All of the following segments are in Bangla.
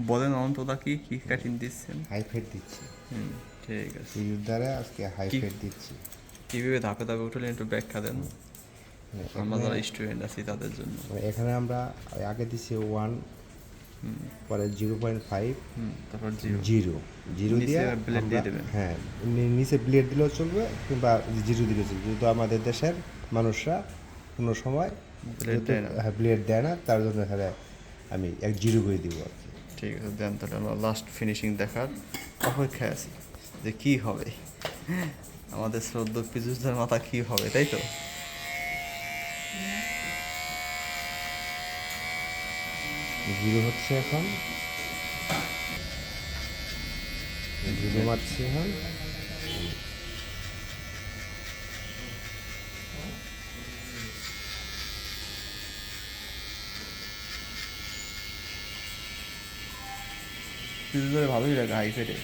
বলেন অন্তদা কি কি কাটিং দিচ্ছেন? হাই ফেট দিচ্ছি। হুম ঠিক আছে। সিঁড়ির দ্বারা আজকে হাই কি- ফেট দিচ্ছি। কীভাবে ধাপে ধাপে উঠলেন একটু ব্যাখ্যা দেন। আমরা যারা স্টুডেন্ট আছি তাদের জন্য। এখানে আমরা আগে দিচ্ছি ওয়ান পরে জিরো পয়েন্ট ফাইভ তারপর জিরো জিরো দিয়ে blade দিয়ে দেবেন। হ্যাঁ নিচে ব্লেড দিলেও চলবে কিংবা জিরো দিলেও চলবে। যেহেতু আমাদের দেশের মানুষরা কোনো সময় না। হ্যাঁ ব্লেড দেয় না তার জন্য এখানে আমি এক জিরো করে দিব আর কি। ঠিক আছে, দেন তাহলে আমরা লাস্ট ফিনিশিং দেখার অপেক্ষায় আছি, যে কি হবে? আমাদের শ্রদ্ধ পিজুষদের মাথা কি হবে, তাই তো? জিরো হচ্ছে এখন। জিরো মারছে এখন। পিজুসদের ভালোই লাগে হাই ফেটে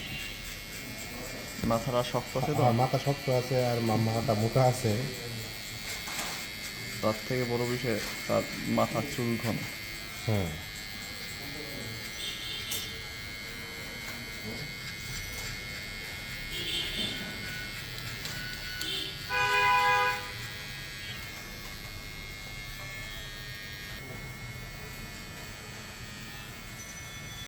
মাথাটা শক্ত আছে তো? আর মাথা শক্ত আছে আর মা- মাথা মোটা আছে। তার থেকে বড় বিষয় তার মাথার চুল ঘন। হ্যাঁ।